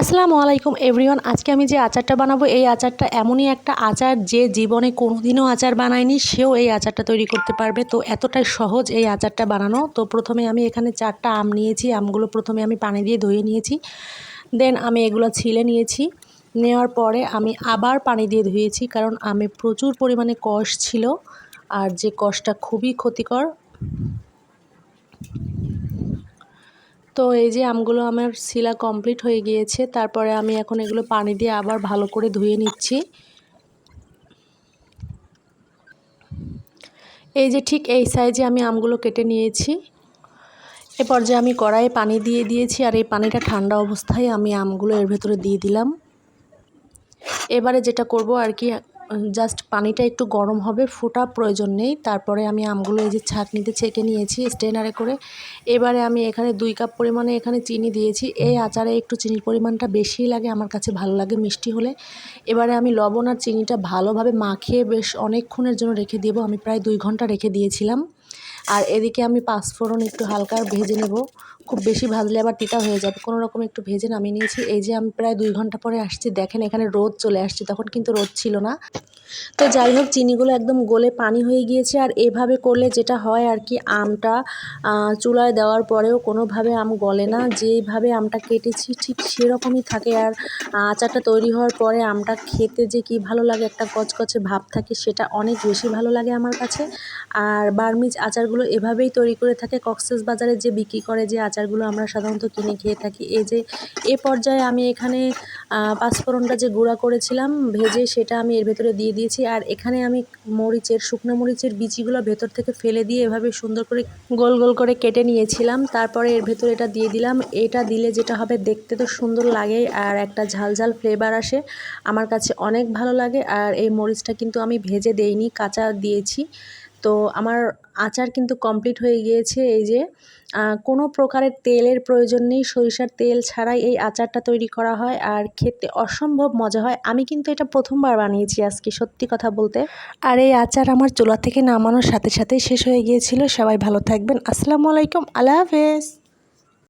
আসসালামু আলাইকুম এভরিওয়ান। আজকে আমি যে আচারটা বানাবো, এই আচারটা এমনই একটা আচার যে জীবনে কোনোদিনও আচার বানায়নি, সেও এই আচারটা তৈরি করতে পারবে। তো এতটাই সহজ এই আচারটা বানানো। তো প্রথমে আমি এখানে চারটা আম নিয়েছি, আমগুলো প্রথমে আমি পানি দিয়ে ধুয়ে নিয়েছি। দেন আমি এগুলো ছিলে নিয়েছি। নেওয়ার পরে আমি আবার পানি দিয়ে ধুয়েছি, কারণ আমে প্রচুর পরিমাণে কষ ছিল। আর যে কষটা খুবই ক্ষতিকর তো এই যে আমগুলো আমার শিলা কমপ্লিট হয়ে গিয়েছে, তারপরে আমি এখন এগুলো পানি দিয়ে আবার ভালো করে ধুয়ে নিচ্ছি। এই যে ঠিক এই সাইজে আমি আমগুলো কেটে নিয়েছি। এ পর্যায়ে আমি কড়াইয়ে পানি দিয়ে দিয়েছি আর এই পানিটা ঠান্ডা অবস্থায় আমি আমগুলো এর ভেতরে দিয়ে দিলাম। এবারে যেটা করব আর কি জাস্ট পানিটা একটু গরম হবে, ফোটা প্রয়োজন নেই। তারপরে আমি আমগুলো এই যে ছাঁকনিতে ছেঁকে নিয়েছি স্টেনারে করে। এবারে আমি এখানে দুই কাপ পরিমাণে এখানে চিনি দিয়েছি। এই আচারে একটু চিনির পরিমাণটা বেশি লাগে, আমার কাছে ভালো লাগে মিষ্টি হলে। এবারে আমি লবণ আর চিনিটা ভালোভাবে মাখিয়ে বেশ অনেকক্ষণের জন্য রেখে দেবো। আমি প্রায় দুই ঘণ্টা রেখে দিয়েছিলাম। আর এদিকে আমি পাঁচফোড়ন একটু হালকা ভেজে নেব। খুব বেশি ভাজলে আবার তিতা হয়ে যাবে। কোনো রকম একটু ভেজে নামিয়ে নিয়েছি। এই যে আমি প্রায় দুই ঘণ্টা পরে আসছি, দেখেন এখানে রোদ চলে আসছে, তখন কিন্তু রোদ ছিল না। তো যাই হোক, চিনিগুলো একদম গলে পানি হয়ে গিয়েছে। আর এভাবে করলে যেটা হয় আর কি, আমটা চুলায় দেওয়ার পরেও কোনোভাবে আম গলে না। যেভাবে আমটা কেটেছি, ঠিক সেরকমই থাকে। আর আচারটা তৈরি হওয়ার পরে আমটা খেতে যে কি ভালো লাগে, একটা কচকচে ভাব থাকে, সেটা অনেক বেশি ভালো লাগে আমার কাছে। আর বার্মিজ আচারগুলো এভাবেই তৈরি করে থাকে। কক্সেস বাজারে যে বিক্রি করে যে আচারগুলো আমরা সাধারণত কিনে খেয়ে থাকি। এই যে, এ পর্যায়ে আমি এখানে পাঁচফোড়নটা যে গুঁড়া করেছিলাম, ভেজে সেটা আমি এর ভেতরে দিয়ে দিয়েছি। আর এখানে আমি মরিচের, শুকনো মরিচের বিচিগুলো ভেতর থেকে ফেলে দিয়ে এভাবে সুন্দর করে গোল গোল করে কেটে নিয়েছিলাম। তারপরে এর ভেতরে এটা দিয়ে দিলাম। এটা দিলে যেটা হবে, দেখতে তো সুন্দর লাগে আর একটা ঝাল ঝাল ফ্লেভার আসে। আমার কাছে অনেক ভালো লাগে আর এই মরিচটা কিন্তু আমি ভেজে দেইনি, কাঁচা দিয়েছি। তো আমার আচার কিন্তু কমপ্লিট হয়ে গিয়েছে এই যে কোনো প্রকারের তেলের প্রয়োজন নেই, সরিষার তেল ছাড়াই এই আচারটা তৈরি করা হয় আর খেতে অসম্ভব মজা হয়। আমি কিন্তু এটা প্রথমবার বানিয়েছি আজকে, সত্যি কথা বলতে। আর এই আচার আমার চুলা থেকে নামানোর সাথে সাথেই শেষ হয়ে গিয়েছিল। সবাই ভালো থাকবেন। আসসালামু আলাইকুম। আল্লাহ হাফেজ।